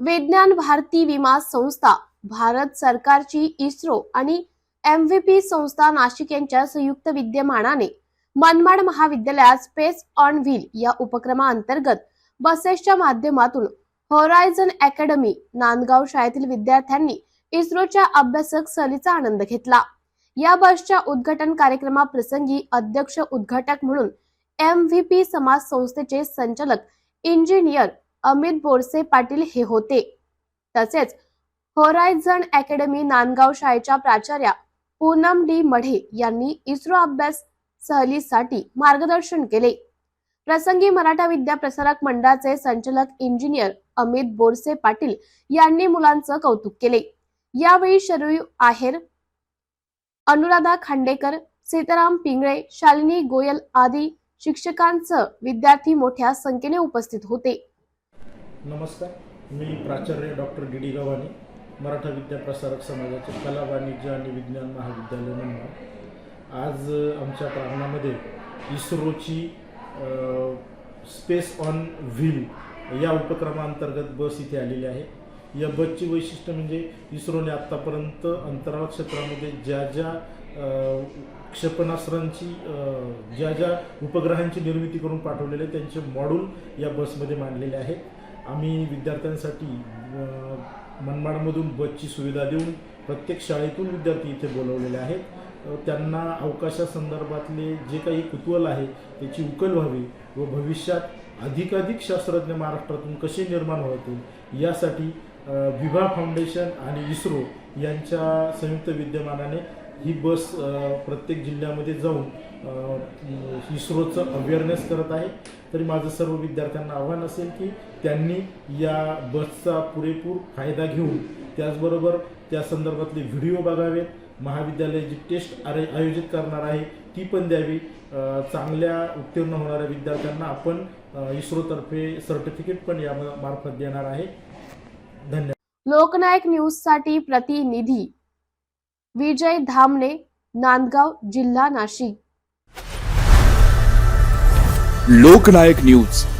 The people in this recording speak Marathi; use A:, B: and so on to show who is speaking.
A: विज्ञान भारती विमा संस्था भारत सरकारची इस्रो आणि एम व्ही पी संस्था नाशिक यांच्या संयुक्त विद्यमानाने मनमाड महाविद्यालयात स्पेस ऑन व्हील या उपक्रमाअंतर्गत बसेसच्या माध्यमातून होरायझन अकॅडमी नांदगाव शाळेतील विद्यार्थ्यांनी इस्रोच्या अभ्यासक सहलीचा आनंद घेतला. या बसच्या उद्घाटन कार्यक्रमाप्रसंगी अध्यक्ष उद्घाटक म्हणून एम व्ही पी समाज संस्थेचे संचालक इंजिनियर अमित बोरसे पाटील हे होते. तसेच होरायझन अकॅडमी नांदगाव शाळेच्या प्राचार्या पूनम डी मढे यांनी इस्रो अभ्यास सहलीसाठी मार्गदर्शन केले. प्रसंगी मराठा विद्या प्रसारक मंडळाचे संचालक इंजिनियर अमित बोरसे पाटील यांनी मुलांचं कौतुक केले. यावेळी शरयू आहेर अनुराधा खांडेकर सीताराम पिंगळे शालिनी गोयल आदी शिक्षकांसह विद्यार्थी मोठ्या संख्येने उपस्थित होते.
B: नमस्कार मी प्राचार्य doctor D D Gavhane Maratha Vidya Prasarak समाजाचे कला वाणिज्य आणि विज्ञान महाविद्यालय म्हणून आज आमच्या प्रांगणामध्ये इस्रोची स्पेस ऑन व्हील या उपक्रमांतर्गत बस इथे आलेली आहे. या बसची वैशिष्ट्य म्हणजे इस्रोने आत्तापर्यंत अंतराळ क्षेत्रामध्ये ज्या ज्या क्षेपणास्त्रांची ज्या ज्या उपग्रहांची निर्मिती करून पाठवलेले त्यांचे मॉड्यूल या बसमध्ये मांडलेले आहेत. आम्ही विद्यार्थ्यांसाठी मनमाडमधून बसची सुविधा देऊन प्रत्येक शाळेतून विद्यार्थी इथे बोलवलेले आहेत. त्यांना अवकाशासंदर्भातले जे काही कुतूहल आहे त्याची उकल व्हावी व भविष्यात अधिकाधिक शास्त्रज्ञ महाराष्ट्रातून कसे निर्माण होतील यासाठी विभा फाउंडेशन आणि इस्रो यांच्या संयुक्त विद्यमानाने ही बस प्रत्येक जिल्ह्यामध्ये जाऊन इस्रोचं अवेअरनेस करत आहे. तरी माझं सर्व विद्यार्थ्यांना आव्हान असेल की त्यांनी या बसचा पुरेपूर फायदा घेऊन त्याचबरोबर त्या संदर्भातले व्हिडिओ बघावेत. महाविद्यालय जी टेस्ट आरे आयोजित करणार आहे ती पण द्यावी. चांगल्या उत्तीर्ण होणाऱ्या विद्यार्थ्यांना आपण इस्रोतर्फे सर्टिफिकेट पण या मार्फत देणार आहे. धन्यवाद.
A: लोकनायक न्यूजसाठी प्रतिनिधी विजय धामणे नांदगाव जिल्हा नाशिक.
C: लोकनायक न्यूज.